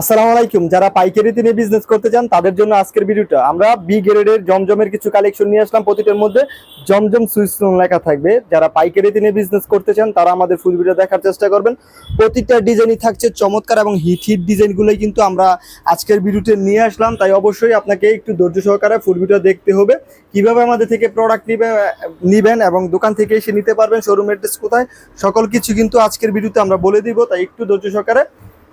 আসসালামু আলাইকুম। যারা পাইকারিতে নিয়ে বিজনেস করতে চান, তাদের জন্য আজকের ভিডিওটা। আমরা বি গ্রেডের জমজমের কিছু কালেকশন নিয়ে আসলাম। প্রতিটার মধ্যে জমজম সুইচ লেখা থাকবে। যারা পাইকারিতে নিয়ে বিজনেস করতে চান, তারা আমাদের ফুল ভিডিও দেখার চেষ্টা করবেন। প্রতিটা ডিজাইনই থাকছে চমৎকার এবং হিট হিট ডিজাইনগুলোই কিন্তু আমরা আজকের ভিডিওতে নিয়ে আসলাম। তাই অবশ্যই আপনাকে একটু ধৈর্য সহকারে ফুল ভিডিও দেখতে হবে। কীভাবে আমাদের থেকে প্রোডাক্ট নিবে, নিবেন এবং দোকান থেকে এসে নিতে পারবেন শোরুম অ্যাড্রেস কোথায়, সকল কিছু কিন্তু আজকের ভিডিওতে আমরা বলে দিব। তাই একটু ধৈর্য সহকারে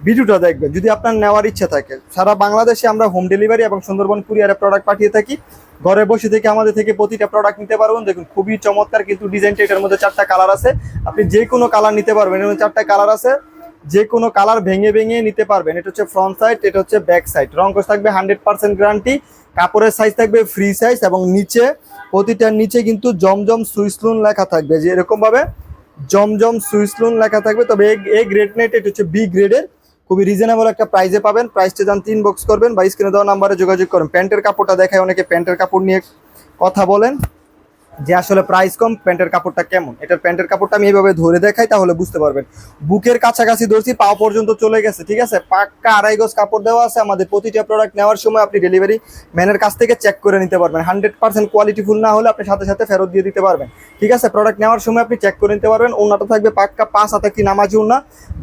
ভিডিওটা দেখবেন। যদি আপনার নেওয়ার ইচ্ছা থাকে, সারা বাংলাদেশে আমরা হোম ডেলিভারি এবং সুন্দরবন কুরিয়ারে প্রোডাক্ট পাঠিয়ে থাকি। ঘরে বসে থেকে আমাদের থেকে প্রতিটা প্রোডাক্ট নিতে পারবেন। দেখুন, খুবই চমৎকার কিন্তু ডিজাইনটা এটার মধ্যে চারটা কালার আছে। আপনি যে কোনো কালার নিতে পারবেন। এর মধ্যে চারটা কালার আছে। যে কোনো কালার ভেঙে ভেঙে নিতে পারবেন। এটা হচ্ছে ফ্রন্ট সাইড এটা হচ্ছে ব্যাক সাইড রং কোর্স থাকবে হান্ড্রেড পার্সেন্ট গ্যারান্টি কাপড়ের সাইজ থাকবে ফ্রি সাইজ এবং নিচে, প্রতিটার নিচে কিন্তু জমজম সুইসলুন লেখা থাকবে। যে এরকম ভাবে জমজম সুইসলুন লেখা থাকবে। তবে এ গ্রেড নেট এটা হচ্ছে বি গ্রেডের খুবই রিজনেবল একটা প্রাইসে পাবেন। প্রাইসটা যান তিন বক্স করবেন বা স্ক্রিনে দেওয়া নাম্বারে যোগাযোগ করেন। প্যান্টের কাপড়টা দেখায় অনেকে প্যান্টের কাপড় নিয়ে কথা বলেন। যে আসলে প্রাইস কম, প্যান্টের কাপড়টা কেমন? এটার প্যান্টের কাপড়টা আমি এইভাবে ধরে দেখাই তাহলে বুঝতে পারবেন। বুকের কাছাকাছি ধরছি পাও পর্যন্ত চলে গেছে, ঠিক আছে? পাক্কা আড়াই গজ কাপড় দেওয়া আছে, আমাদের প্রতিটা প্রোডাক্ট নেওয়ার সময় আপনি ডেলিভারি ম্যানের কাছ থেকে চেক করে নিতে পারবেন। হান্ড্রেড পার্সেন্ট কোয়ালিটি ফুল না হলে আপনি সাথে সাথে ফেরত দিয়ে দিতে পারবেন। ঠিক আছে? প্রোডাক্ট নেওয়ার সময় আপনি চেক করে নিতে পারবেন। ওনাটা থাকবে পাক্কা পাঁচ হাতে একটি নামাজি ওনা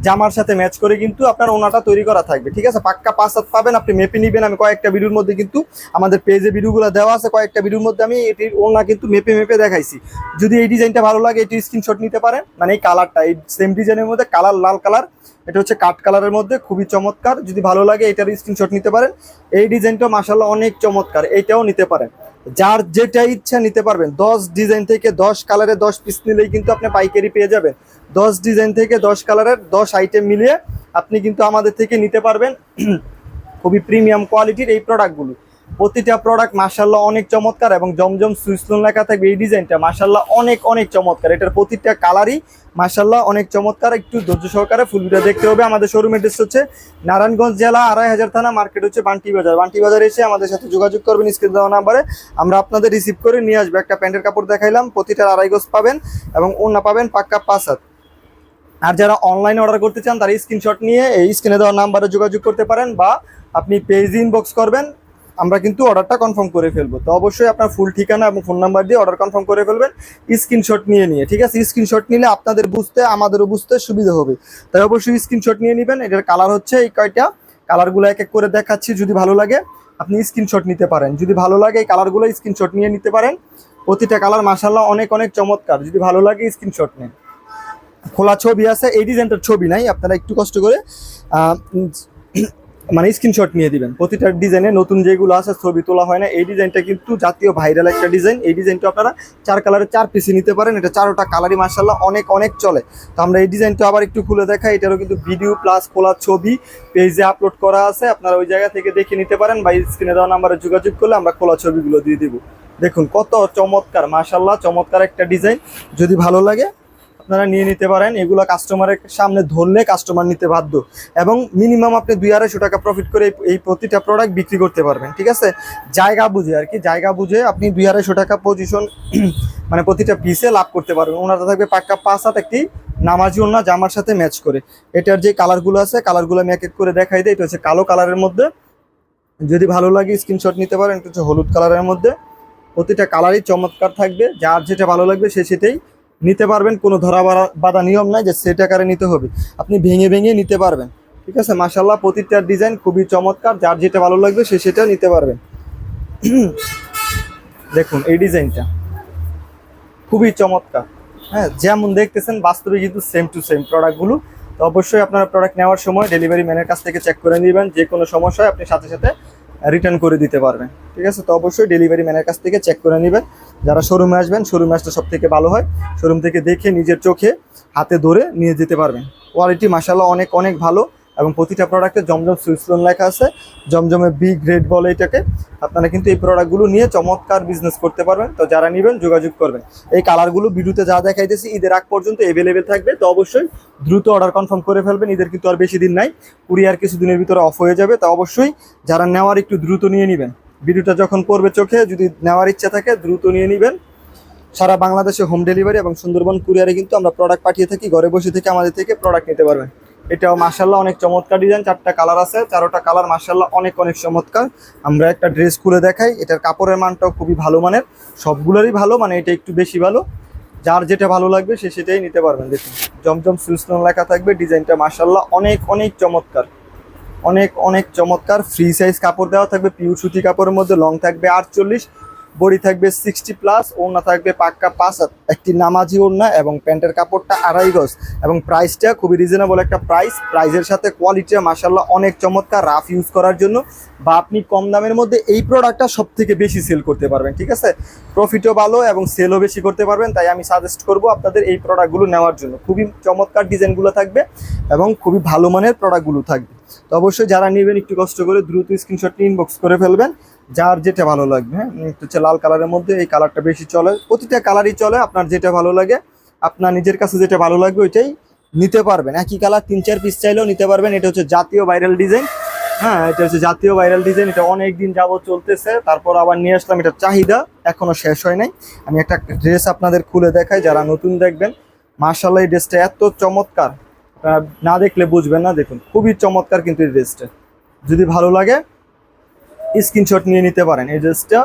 জামার সাথে ম্যাচ করে কিন্তু আপনার ওনাটা তৈরি করা থাকবে, ঠিক আছে? পাক্কা পাঁচ হাত পাবেন, আপনি মেপে নিবেন। আমি কয়েকটা ভিডিওর মধ্যে কিন্তু আমাদের পেজে ভিডিওগুলো দেওয়া আছে। কয়েকটা ভিডিওর মধ্যে আমি এটির ওনা কিন্তু মেপে মেপে দেখাইছি। যদি এই ডিজাইনটা ভালো লাগে, এটি স্ক্রিনশট নিতে পারেন। মানে এই কালারটা এই সেম ডিজাইনের মধ্যে কালার লাল কালার এটা হচ্ছে কাঠ কালারের মধ্যে, খুবই চমৎকার। যদি ভালো লাগে এটার স্ক্রিনশট নিতে পারেন। এই ডিজাইনটা মাসাল্লাহ অনেক চমৎকার এইটাও নিতে পারেন। যার যেটা ইচ্ছা নিতে পারবেন, দশ ডিজাইন থেকে দশ কালারে দশ পিস নিলেই কিন্তু আপনি পাইকারি পেয়ে যাবেন। দশ ডিজাইন থেকে দশ কালারের দশ আইটেম মিলিয়ে আপনি কিন্তু আমাদের থেকে নিতে পারবেন। খুবই প্রিমিয়াম কোয়ালিটির এই প্রোডাক্টগুলো প্রতিটা প্রোডাক্ট মার্শাল্লাহ অনেক চমৎকার এবং জমজম সুইসলুন লেখা থাকবে। এই ডিজাইনটা মার্শাল্লাহ অনেক অনেক চমৎকার। এটার প্রতিটা কালারই মার্শাল্লাহ অনেক চমৎকার। একটু ধৈর্য সহকারে ফুলটা দেখতে হবে। আমাদের শোরুম অ্যাড্রেস হচ্ছে নারায়ণগঞ্জ জেলা আড়াই হাজার থানা মার্কেট হচ্ছে বান্টি বাজার। বান্টি বাজার এসে আমাদের সাথে যোগাযোগ করবেন স্ক্রিন দেওয়া নাম্বারে আমরা আপনাদের রিসিভ করে নিয়ে আসব। একটা প্যান্টের কাপড় দেখাইলাম। প্রতিটার আড়াই গজ পাবেন এবং ওনা পাবেন পাক্কা পাঁচ হাত। আর যারা অনলাইনে অর্ডার করতে চান, তারা স্ক্রিনশট নিয়ে এই স্ক্রিনে দেওয়া নাম্বারে যোগাযোগ করতে পারেন বা আপনি পেজ ইনবক্স করবেন। আমরা কিন্তু অর্ডারটা কনফার্ম করে ফেলব। তো অবশ্যই আপনার ফুল ঠিকানা এবং ফোন নাম্বার দিয়ে অর্ডার কনফার্ম করে ফেলবেন স্ক্রিনশট নিয়ে নিয়ে, ঠিক আছে? স্ক্রিনশট নিলে আপনাদের বুঝতে, আমাদেরও বুঝতে সুবিধা হবে। তাই অবশ্যই স্ক্রিনশট নিয়ে নেবেন, এটার কালার হচ্ছে এই কয়টা। কালারগুলো এক এক করে দেখাচ্ছি, যদি ভালো লাগে, আপনি স্ক্রিনশট নিতে পারেন। যদি ভালো লাগে এই কালারগুলো স্ক্রিনশট নিয়ে নিতে পারেন। প্রতিটা কালার মাসাল্লাহ অনেক অনেক চমৎকার। যদি ভালো লাগে স্ক্রিনশট নেন। খোলা ছবি আছে, এই ডিজাইনটার ছবি নাই, আপনারা একটু কষ্ট করে মানে স্ক্রিনশট নিয়ে দিবেন। প্রতিটা ডিজাইনে নতুন যেগুলো আছে, ছবি তোলা হয় না। এই ডিজাইনটা কিন্তু জাতীয় ভাইরাল একটা ডিজাইন এই ডিজাইনটা আপনারা চার কালারের চার পিসি নিতে পারেন। এটা চারোটা কালারই মার্শাল্লাহ অনেক অনেক চলে। তো আমরা এই ডিজাইনটা আবার একটু খুলে দেখাই। এটারও কিন্তু ভিডিও প্লাস খোলা ছবি পেজে আপলোড করা আছে। আপনারা ওই জায়গা থেকে দেখে নিতে পারেন বা স্ক্রিনে দেওয়া নাম্বারে যোগাযোগ করলে আমরা খোলা ছবিগুলো দিয়ে দিব। দেখুন, কত চমৎকার মার্শাল্লাহ চমৎকার একটা ডিজাইন যদি ভালো লাগে আপনারা নিয়ে নিতে পারেন। এগুলো কাস্টমারের সামনে ধরলে কাস্টমার নিতে বাধ্য। এবং মিনিমাম আপনি দুই আড়াইশো টাকা প্রফিট করে এই- প্রতিটা প্রোডাক্ট বিক্রি করতে পারবেন, ঠিক আছে? জায়গা বুঝে আর কি, জায়গা বুঝে আপনি দুই আড়াইশো টাকা পজিশন মানে প্রতিটা পিসে লাভ করতে পারবেন। ওনারা থাকবে পাক্কা পাঁচ হাত একটি নামাজি ওনা জামার সাথে ম্যাচ করে। এটার যে কালারগুলো আছে কালারগুলো আমি এক এক করে দেখাই দিই। এটা হচ্ছে কালো কালারের মধ্যে। যদি ভালো লাগে স্ক্রিনশট নিতে পারেন, এটা হচ্ছে হলুদ কালারের মধ্যে। প্রতিটা কালারই চমৎকার থাকবে। যার যেটা ভালো লাগবে সে সেটাই নিতে পারবেন, কোনো ধরা বাঁধা নিয়ম নাই যে সেট আকারে নিতে হবে। আপনি ভেঙে ভেঙে নিতে পারবেন, ঠিক আছে? মাসাল্লাহ প্রতিটার ডিজাইন খুবই চমৎকার, যার যেটা ভালো লাগবে সে সেটা নিতে পারবেন। দেখুন, এই ডিজাইনটা খুবই চমৎকার। হ্যাঁ যেমন দেখতেছেন, বাস্তবে কিন্তু সেম টু সেম প্রোডাক্টগুলো তো অবশ্যই আপনারা প্রোডাক্ট নেওয়ার সময় ডেলিভারি ম্যানের কাছ থেকে চেক করে নেবেন, যে কোনো সমস্যায় আপনি সাথে সাথে রিটার্ন করে দিতে পারবেন ঠিক আছে? তো অবশ্যই ডেলিভারি ম্যানের কাছ থেকে চেক করে নেবেন যারা শোরুমে আসবেন শোরুমে আসতে সব থেকে ভালো হয়। শোরুম থেকে দেখে নিজের চোখে হাতে ধরে নিয়ে যেতে পারবেন। কোয়ালিটি মাসাল্লাহ অনেক অনেক ভালো। এবং প্রতিটা প্রোডাক্টে জমজম সুইসলোন লেখা আছে। জমজমে বি গ্রেড বলে এটাকে। আপনারা কিন্তু এই প্রোডাক্টগুলো নিয়ে চমৎকার বিজনেস করতে পারবেন। তো যারা নেবেন, যোগাযোগ করবেন। এই কালারগুলো ভিডিওতে যা দেখাইতেছি, ঈদের আগ পর্যন্ত এভেলেবেল থাকবে। তো অবশ্যই দ্রুত অর্ডার কনফার্ম করে ফেলবেন। ঈদের কিন্তু আর বেশি দিন নাই। কুরিয়ার কিছুদিনের ভিতরে অফ হয়ে যাবে। তা অবশ্যই যারা নেওয়ার একটু দ্রুত নিয়ে নেবেন। ভিডিওটা যখন পড়বে চোখে, যদি নেওয়ার ইচ্ছা থাকে, দ্রুত নিয়ে নেবেন। সারা বাংলাদেশে হোম ডেলিভারি এবং সুন্দরবন কুরিয়ারে কিন্তু আমরা প্রোডাক্ট পাঠিয়ে থাকি। ঘরে বসে থেকে আমাদের থেকে প্রোডাক্ট নিতে পারবেন। এটাও মার্শাল্লাহ অনেক চমৎকার ডিজাইন, চারটা কালার আছে, চারোটা কালার মার্শাল্লাহ অনেক অনেক চমৎকার। আমরা একটা ড্রেস খুলে দেখাই, এটার কাপড়ের মানটাও খুবই ভালো মানের, সবগুলোরই ভালো মানে এটা একটু বেশি ভালো। যার যেটা ভালো লাগবে সে সেটাই নিতে পারবেন, দেখুন। জমজম সুইসলন লেখা থাকবে, ডিজাইনটা মার্শাল্লাহ অনেক অনেক চমৎকার। অনেক অনেক চমৎকার, ফ্রি সাইজ কাপড় দেওয়া থাকবে পিউর সুতি কাপড়ের মধ্যে, লং থাকবে আটচল্লিশ বডি থাকবে সিক্সটি প্লাস ওড়না থাকবে পাক্কা পাঁচ একটি নামাজি ওড়না এবং প্যান্টের কাপড়টা আড়াই গজ। এবং প্রাইসটা খুবই রিজনেবল একটা প্রাইস প্রাইসের সাথে কোয়ালিটিটা মাসাল্লাহ অনেক চমৎকার রাফ ইউজ করার জন্য। বা আপনি কম দামের মধ্যে এই প্রোডাক্টটা সব থেকে বেশি সেল করতে পারবেন, ঠিক আছে? প্রফিটও ভালো এবং সেলও বেশি করতে পারবেন, তাই আমি সাজেস্ট করব আপনাদের এই প্রোডাক্টগুলো নেওয়ার জন্য। খুবই চমৎকার ডিজাইনগুলো থাকবে এবং খুবই ভালো মানের প্রোডাক্টগুলো থাকবে। তো অবশ্যই যারা নেবেন, একটু কষ্ট করে দ্রুত স্ক্রিনশট ইনবক্স করে ফেলবেন। যার যেটা ভালো লাগবে হ্যাঁ? হচ্ছে লাল কালারের মধ্যে এই কালারটা বেশি চলে। প্রতিটা কালারই চলে, আপনার যেটা ভালো লাগে, আপনার নিজের কাছে যেটা ভালো লাগবে ওইটাই নিতে পারবেন। একই কালার তিন চার পিস চাইলেও নিতে পারবেন। এটা হচ্ছে জাতীয় ভাইরাল ডিজাইন হ্যাঁ? এটা হচ্ছে জাতীয় ভাইরাল ডিজাইন এটা অনেক দিন যাবত চলতেছে। তারপর আবার নিয়ে আসলাম, এটা চাহিদা এখনও শেষ হয় নাই। আমি একটা ড্রেস আপনাদের খুলে দেখাই, যারা নতুন দেখবেন মার্শাল্লাহ এই ড্রেসটা এত চমৎকার। না দেখলে বুঝবেন না, দেখুন, খুবই চমৎকার কিন্তু এই ড্রেসটা যদি ভালো লাগে স্ক্রিনশট নিয়ে নিতে পারেন। এই ড্রেসটা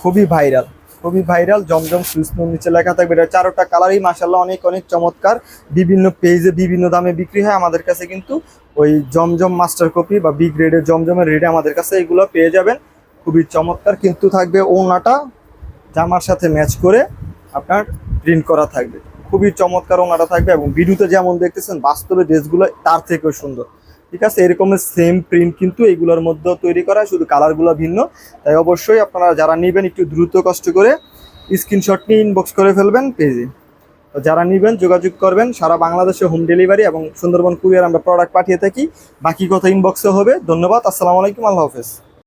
খুবই ভাইরাল খুবই ভাইরাল, জমজম সুইসনুর নিচে লেখা থাকবে। এটা চারোটা কালারই মাসাল্লাহ অনেক অনেক চমৎকার। বিভিন্ন পেজে বিভিন্ন দামে বিক্রি হয় আমাদের কাছে কিন্তু ওই জমজম মাস্টার কপি বা বি গ্রেডের জমজমের রেটে আমাদের কাছে এগুলো পেয়ে যাবেন। খুবই চমৎকার, কিন্তু থাকবে ওনাটা জামার সাথে ম্যাচ করে আপনার প্রিন্ট করা থাকবে। খুবই চমৎকার ওনাটা থাকবে এবং ভিডিওতে যেমন দেখতেছেন, বাস্তবে ড্রেসগুলো তার থেকেও সুন্দর। ঠিক আছে? এরকমের সেম প্রিন্ট কিন্তু এগুলোর মধ্যে তৈরি করা, শুধু কালারগুলো ভিন্ন। তাই অবশ্যই আপনারা যারা নেবেন একটু দ্রুত কষ্ট করে স্ক্রিনশট নিয়ে ইনবক্স করে ফেলবেন পেজে তো যারা নেবেন, যোগাযোগ করবেন, সারা বাংলাদেশে হোম ডেলিভারি এবং সুন্দরবন কুরিয়ার আমরা প্রোডাক্ট পাঠিয়ে থাকি। বাকি কথা ইনবক্সে হবে। ধন্যবাদ, আসসালামু আলাইকুম, আল্লাহ হাফেজ।